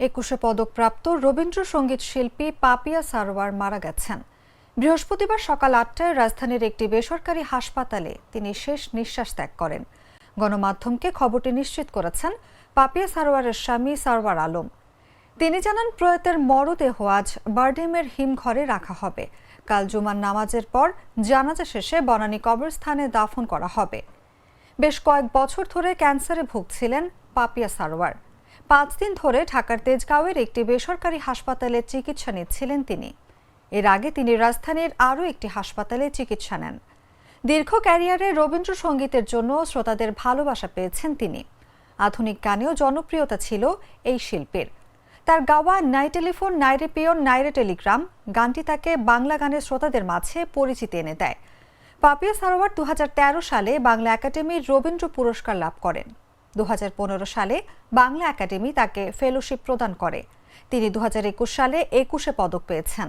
একুশে পদকপ্রাপ্ত রবীন্দ্রসঙ্গীত শিল্পী পাপিয়া সারোয়ার মারা গেছেন। বৃহস্পতিবার সকাল আটটায় রাজধানীর একটি বেসরকারি হাসপাতালে তিনি শেষ নিঃশ্বাস ত্যাগ করেন। গণমাধ্যমকে খবরটি নিশ্চিত করেছেন পাপিয়া সারোয়ারের স্বামী সারোয়ার আলম। তিনি জানান, প্রয়াতের মরদেহ আজ বার্ডেমের হিমঘরে রাখা হবে। কাল জুমার নামাজের পর জানাজা শেষে বনানী কবরস্থানে দাফন করা হবে। বেশ কয়েক বছর ধরে ক্যান্সারে ভুগছিলেন পাপিয়া সারোয়ার। পাঁচ দিন ধরে ঢাকার তেজগাঁওয়ের একটি বেসরকারি হাসপাতালে চিকিৎসা নিচ্ছিলেন তিনি। এর আগে তিনি রাজধানীর আরও একটি হাসপাতালে চিকিৎসা নেন। দীর্ঘ ক্যারিয়ারে রবীন্দ্রসঙ্গীতের জন্য শ্রোতাদের ভালোবাসা পেয়েছেন তিনি। আধুনিক গানেও জনপ্রিয়তা ছিল এই শিল্পীর। তার গাওয়া নাই টেলিফোন নাইরে পিয়ন নাইরে টেলিগ্রাম গানটি তাকে বাংলা গানের শ্রোতাদের মাঝে পরিচিতি এনে দেয়। পাপিয়া সারোয়ার দু হাজার তেরো সালে বাংলা একাডেমির রবীন্দ্র পুরস্কার লাভ করেন। দু হাজার পনেরো সালে বাংলা একাডেমি তাকে ফেলোশিপ প্রদান করে। তিনি দু হাজার একুশ সালে একুশে পদক পেয়েছেন।